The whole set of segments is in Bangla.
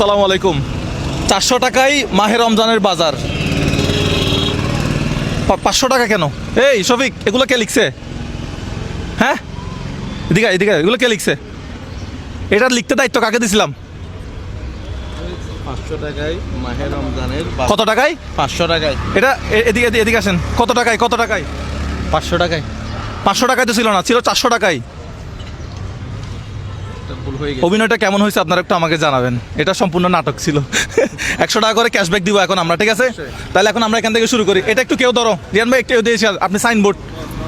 আসসালামু আলাইকুম। চারশো টাকায় মাহে রমজানের বাজার। পাঁচশো টাকা কেন? এই শফিক এগুলো কে লিখছে? হ্যাঁ? এদিকে এদিকে এগুলো কে লিখছে? এটা লিখতে দায়িত্ব কাকে দিছিলাম? কত টাকায় পাঁচশো টাকায় এটা এদিকে এদিকে- এদিকে আসেন। কত টাকায় কত টাকায় পাঁচশো টাকায় পাঁচশো টাকায় তো ছিল না ছিল চারশো টাকায় ভুল হয়ে গেছে। অভিনয়টা কেমন হয়েছে আপনারা একটু আমাকে জানাবেন। এটা সম্পূর্ণ নাটক ছিল। একশো টাকা করে ক্যাশব্যাক দিব এখন আমরা ঠিক আছে? তাহলে এখন আমরা এখান থেকে শুরু করি। এটা একটু কেউ ধরো। রিয়ান ভাই একটু দিয়েছি আপনি সাইনবোর্ড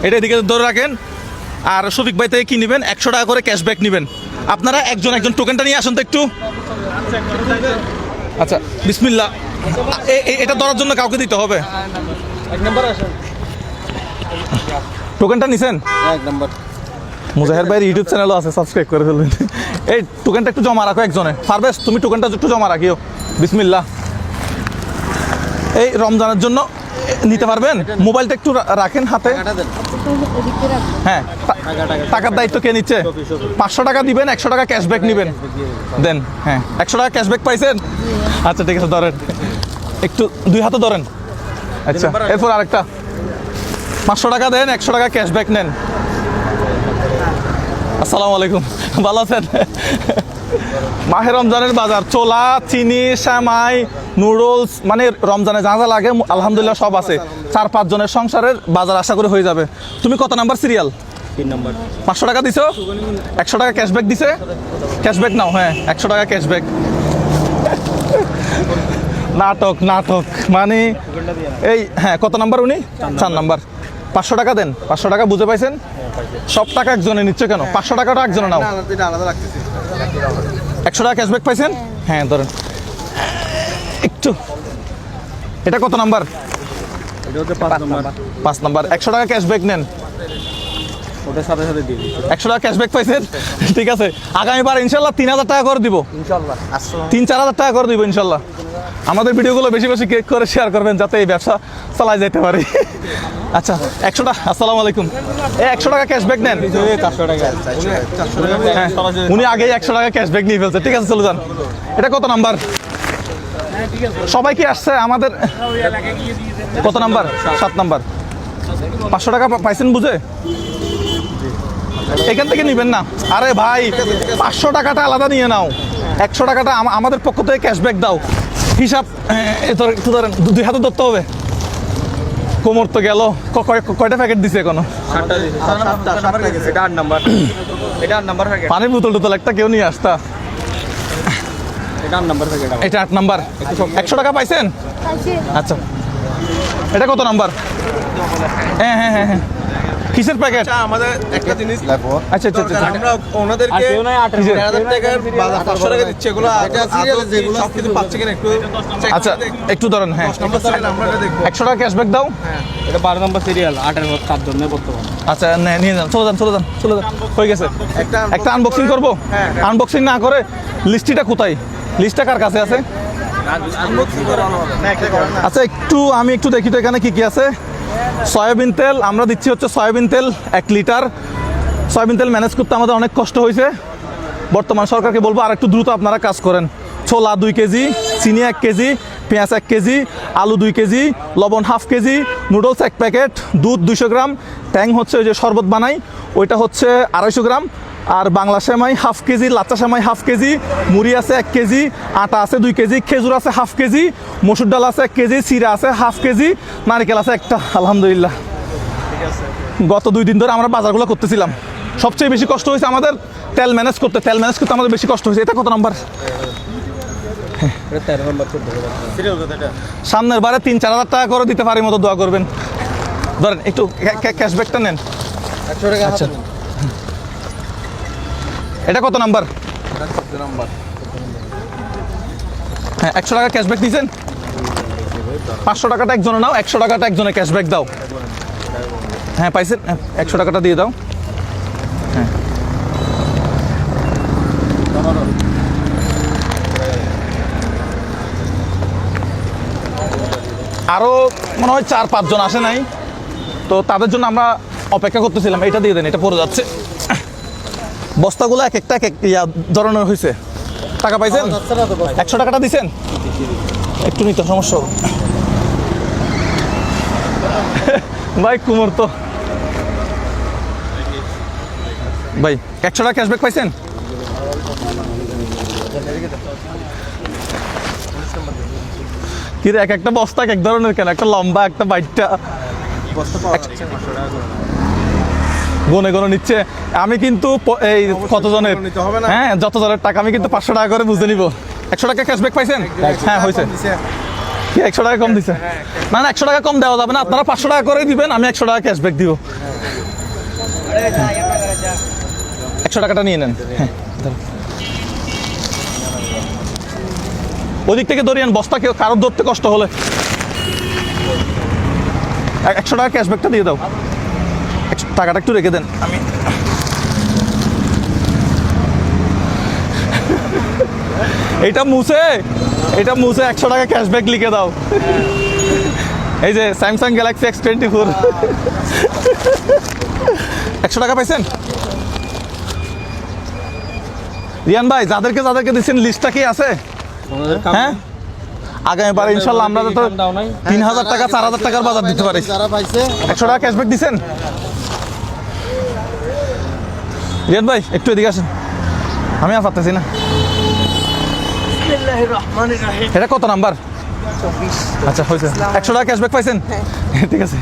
এটা এদিকে ধরে রাখেন। আর শফিক ভাই থেকে কি নেবেন? একশো টাকা করে ক্যাশব্যাক নেবেন। আপনারা একজন একজন টোকেনটা নিয়ে আসুন তো একটু। আচ্ছা বিসমিল্লা এটা ধরার জন্য কাউকে দিতে হবে? এক নম্বর আসেন। টোকেনটা নিছেন? এক নম্বর। মুজাহের ভাইয়ের ইউটিউব চ্যানেলও আছে সাবস্ক্রাইব করে ফেলবেন। এই টোকেনটা একটু জমা রাখো একজনে। পারবেশ তুমি টোকেনটা একটু জমা রাখিও। বিসমিল্লা এই রমজানের জন্য নিতে পারবেন? মোবাইলটা একটু রাখেন হাতে। হ্যাঁ টাকার দায়িত্ব কে নিচ্ছে। পাঁচশো টাকা দিবেন একশো টাকা ক্যাশব্যাক নেবেন। দেন হ্যাঁ একশো টাকা ক্যাশব্যাক পাইছেন? আচ্ছা ঠিক আছে ধরেন। একটু দুই হাতে ধরেন। আচ্ছা এরপর আরেকটা। পাঁচশো টাকা দেন একশো টাকা ক্যাশব্যাক নেন। আসসালামু আলাইকুম। ভালো আছেন? মাহে রমজানের বাজার চোলা চিনি শ্যামাই নুডলস মানে রমজানে যা যা লাগে আলহামদুলিল্লাহ সব আছে। চার পাঁচ জনের সংসারের বাজার আশা করে হয়ে যাবে। তুমি কত নাম্বার সিরিয়াল? নম্বর। পাঁচশো টাকা দিছো? একশো টাকা ক্যাশব্যাক দিছে? ক্যাশব্যাক নাও হ্যাঁ একশো টাকা ক্যাশব্যাক নাটক নাটক মানে এই হ্যাঁ কত নাম্বার উনি? চার নাম্বার। পাঁচশো টাকা দেন পাঁচশো টাকা বুঝে পাইছেন? সব টাকা একজনে নিচ্ছে কেন? পাঁচশো টাকাটা একজনে নাও। একশো টাকা ক্যাশব্যাক পাইছেন? হ্যাঁ। ধরেন। একটু। এটা কত নাম্বার? পাঁচ নাম্বার। একশো টাকা ক্যাশব্যাক নেন। ওটার সাথে সাথে দিয়ে একশো টাকা ক্যাশব্যাক পাইছেন? ঠিক আছে। আগামীবার ইনশাল্লাহ তিন হাজার টাকা করে দিব। ইনশাল্লাহ। তিন চার হাজার টাকা করে দিব ইনশাল্লাহ। আমাদের ভিডিওগুলো বেশি বেশি ক্লিক করে শেয়ার করবেন যাতে এই ব্যবসা চালাই যেতে পারে। আচ্ছা একশো টাকা আসসালামু আলাইকুম। একশো টাকা ক্যাশব্যাক নেন। হ্যাঁ, উনি আগেই একশো টাকা ক্যাশব্যাক নিয়ে ফেলছে। ঠিক আছে চলে যান। এটা কত নাম্বার? সবাই কি আসছে? আমাদের কত নাম্বার? সাত নাম্বার। পাঁচশো টাকা পাইছেন বুঝে? এখান থেকে নিবেন না। আরে ভাই পাঁচশো টাকাটা আলাদা নিয়ে নাও। একশো টাকাটা আমাদের পক্ষ থেকে ক্যাশব্যাক দাও। হিসাব এ, এ, ধর- একটু ধরেন দুই হাতে ধরতে হবে। কোমর তো গেল। কয়- কয়টা প্যাকেট দিছে এখনও? সাতটা সাতটা সাতটা গেছে এটা আট নাম্বার এটা আট নাম্বার প্যাকেট পানির বোতল টোতল একটা কেউ নিয়ে আসতা। এটা আট নাম্বার এটা আট নাম্বার একশো টাকা পাইছেন? আচ্ছা। এটা কত নাম্বার হ্যাঁ হ্যাঁ হ্যাঁ হ্যাঁ। কিসের প্যাকেট আমাদের একটা জিনিস আচ্ছা আচ্ছা আচ্ছা। আমরা ওনাদেরকে কিসের? দেড় হাজার টাকার বাজার পাঁচশো টাকা দিচ্ছে এগুলো যেগুলো সব পাচ্ছে কিনা একটু আচ্ছা একটু ধরেন হ্যাঁ। দশ নম্বর সিরিয়াল আমরা এটা দেখব। একশো টাকা ক্যাশব্যাক দাও এটা বারো নম্বর সিরিয়াল বর্তমান। আচ্ছা নে- নিয়ে যান চলে যান চলে যান চলে যান। হয়ে গেছে। একটা একটা আনবক্সিং করব? হ্যাঁ, আনবক্সিং না করে লিস্টিটা কোথায়? লিস্টটা কার কাছে আছে। আচ্ছা একটু আমি একটু দেখি তো এখানে কি কি আছে। সয়াবিন তেল, আমরা দিচ্ছি হচ্ছে সয়াবিন তেল এক লিটার। সয়াবিন তেল ম্যানেজ করতে আমাদের অনেক কষ্ট হয়েছে। বর্তমান সরকারকে বলব আর একটু দ্রুত আপনারা কাজ করেন। ছোলা দুই কেজি, চিনি এক কেজি, পেঁয়াজ এক কেজি, আলু দুই কেজি, লবণ হাফ কেজি, নুডলস এক প্যাকেট, দুধ দুইশো গ্রাম, ট্যাং হচ্ছে ওই যে শরবত বানাই, ওইটা হচ্ছে আড়াইশো গ্রাম। আর বাংলা সেমাই হাফ কেজি লাচ্চা সেমাই হাফ কেজি মুড়ি আছে এক কেজি আটা আছে দুই কেজি খেজুর আছে হাফ কেজি মসুর ডাল আছে এক কেজি চিরা আছে হাফ কেজি নারকেল আছে একটা আলহামদুলিল্লাহ। গত দুই দিন ধরে আমরা বাজারগুলো করতেছিলাম। সবচেয়ে বেশি কষ্ট হয়েছে আমাদের তেল ম্যানেজ করতে তেল ম্যানেজ করতে আমাদের বেশি কষ্ট হয়েছে। এটা কত নাম্বার। সামনের বারে তিন চার হাজার টাকা করে দিতে পারি মতো দোয়া করবেন। ধরেন একটু ক্যাশব্যাকটা নেন। আচ্ছা। এটা কত নাম্বার। হ্যাঁ একশো টাকা ক্যাশব্যাক দিয়েছেন? পাঁচশো টাকাটা একজনে নাও একশো টাকাটা একজনে ক্যাশব্যাক দাও। হ্যাঁ পাইছেন? হ্যাঁ, একশো টাকাটা দিয়ে দাও। হ্যাঁ। আরও মনে হয় চার পাঁচজন আসে নাই। তো তাদের জন্য আমরা অপেক্ষা করতেছিলাম এটা দিয়ে দেন এটা পড়ে যাচ্ছে। বস্তাগুলো এক একটা এক এক ইয়া ধরনের হয়েছে টাকা পাইছেন? না তো ভাই। একশো টাকাটা দিছেন? একটু নিতে সমস্যা। ভাই কুমোর তো। ভাই একশো টাকা ক্যাশব্যাক পাইছেন? কিরে এক একটা বস্তা এক এক ধরনের কেন? একটা লম্বা একটা বাইকটা গনে গনে নিচ্ছে। আমি কিন্তু এই কতজনের হ্যাঁ যত জনের টাকা আমি কিন্তু পাঁচশো টাকা করে বুঝে নিব। একশো টাকা ক্যাশব্যাক পাইছেন? হ্যাঁ হয়েছে। কি একশো টাকা কম দিছে? না না একশো টাকা কম দেওয়া যাবে না। আপনারা পাঁচশো টাকা করে দিবেন আমি একশো টাকা ক্যাশব্যাক দিব। একশো টাকাটা নিয়ে নেন। হ্যাঁ। ওদিক থেকে ধরিয়েন বস্তা কেউ কারোর ধরতে কষ্ট হলে। একশো টাকা ক্যাশব্যাকটা দিয়ে দাও। টাকাটা একটু রেখে দেন। আমি এটা মুছে এটা মুছে একশো টাকা ক্যাশব্যাক লিখে দাও। এই যে Samsung Galaxy X twenty four একশো টাকা পাইছেন? রিয়ান ভাই যাদেরকে যাদেরকে দিচ্ছেন লিস্টটা কি আছে? হ্যাঁ? আগামীবার ইনশাল্লাহ আমরা তো তিন হাজার টাকা চার হাজার টাকার বাজার দিতে পারি। একশো টাকা ক্যাশব্যাক দিছেন রিয়ান ভাই একটু এদিকে আসেন। আমি আর পারতেছি না। এটা কত নাম্বার? আচ্ছা হয়েছে। একশো টাকা ক্যাশব্যাক পাইছেন? ঠিক আছে।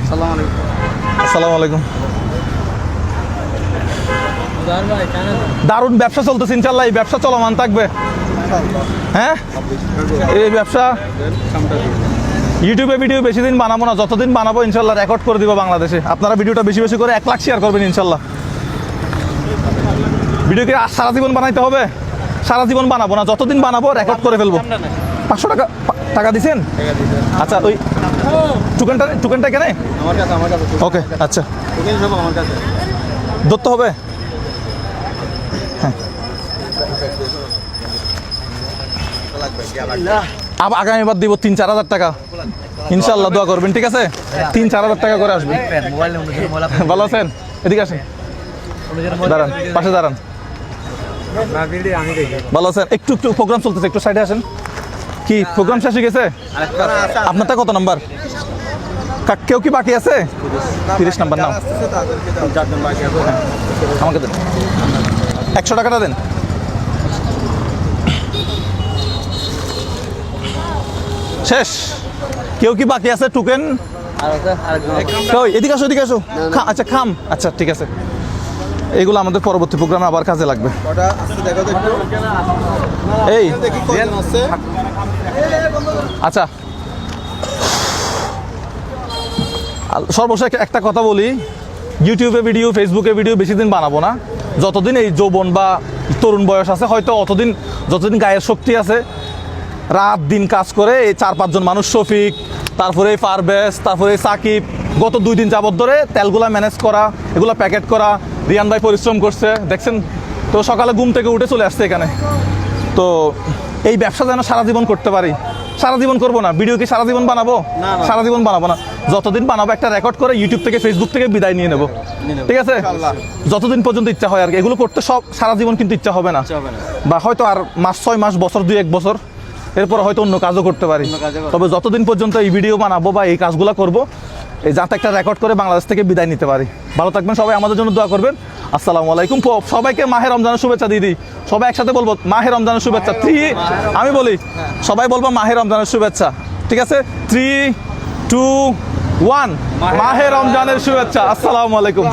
আসসালামু আলাইকুম। দারুণ ব্যবসা চলতেছে ইনশাল্লাহ এই ব্যবসা চলমান থাকবে। হ্যাঁ? এই ব্যবসা ইউটিউবে ভিডিও বেশি দিন বানাবো না যতদিন বানাবো ইনশাল্লাহ রেকর্ড করে দিব বাংলাদেশে। আপনারা ভিডিওটা বেশি বেশি করে এক লাখ শেয়ার করবেন ইনশাল্লাহ ভিডিও কি আর সারা জীবন বানাইতে হবে? সারা জীবন বানাবো না যতদিন বানাবো রেকর্ড করে ফেলব। পাঁচশো টাকা টাকা দিছেন? আচ্ছা ওই টুকেনটা টুকেনটা কেনে ওকে আচ্ছা। ধরতে হবে? আবার আগামীবার দিব তিন চার হাজার টাকা। ইনশাল্লাহ দোয়া করবেন ঠিক আছে? তিন চার হাজার টাকা করে আসবেন ভালো আছেন? এদিকে আসেন। দাঁড়ান পাশে দাঁড়ান। ভালো আছেন? একটু একটু প্রোগ্রাম চলতেছে, একটু সাইডে আসেন। কি প্রোগ্রাম শেষ হয়ে গেছে? আপনারটা কত নাম্বার কেউ কি বাকি আছে? তিরিশ নাম্বার আছে আমাকে দেন। একশো টাকাটা দেন। শেষ। কেউ কি বাকি আছে? টুকেন? এদিকে আসো এদিকে আসো। আচ্ছা খাম। আচ্ছা ঠিক আছে। এগুলো আমাদের পরবর্তী প্রোগ্রামে আবার কাজে লাগবে। এই আচ্ছা। সর্বশেষ একটা কথা বলি। ইউটিউবে ভিডিও ফেসবুকে ভিডিও বেশি দিন বানাবো না। যতদিন এই যৌবন বা তরুণ বয়স আছে হয়তো অতদিন যতদিন গায়ের শক্তি আছে রাত দিন কাজ করে এই চার পাঁচজন মানুষ শফিক তারপরে এই পারভেজ তারপরে সাকিব গত দুই দিন যাবত ধরে তেলগুলা ম্যানেজ করা এগুলো প্যাকেট করা রিয়ান ভাই পরিশ্রম করছে। দেখছেন তো সকালে ঘুম থেকে উঠে চলে আসছে এখানে। তো এই ব্যবসা যেন সারা জীবন করতে পারি। সারা জীবন করব না। ভিডিও কি সারা জীবন বানাবো? সারা জীবন বানাবো না। যতদিন বানাবো একটা রেকর্ড করে ইউটিউব থেকে ফেসবুক থেকে বিদায় নিয়ে নেব। ঠিক আছে? যতদিন পর্যন্ত ইচ্ছা হয় আর কি। এগুলো করতে সব সারা জীবন কিন্তু ইচ্ছা হবে না। বা হয়তো আর মাস ছয় মাস বছর দুই এক বছর। এরপর হয়তো অন্য কাজও করতে পারি। তবে যতদিন পর্যন্ত এই ভিডিও বানাবো বা এই কাজগুলো করব এই যাতে একটা রেকর্ড করে বাংলাদেশ থেকে বিদায় নিতে পারি। ভালো থাকবেন সবাই আমাদের জন্য দোয়া করবেন। আসসালামু আলাইকুম। সবাইকে মাহে রমজানের শুভেচ্ছা দিদি সবাই একসাথে বলব মাহে রমজানের শুভেচ্ছা। থ্রি আমি বলি সবাই বলব মাহে রমজানের শুভেচ্ছা। ঠিক আছে? থ্রি টু ওয়ান মাহে রমজানের শুভেচ্ছা। আসসালামু আলাইকুম।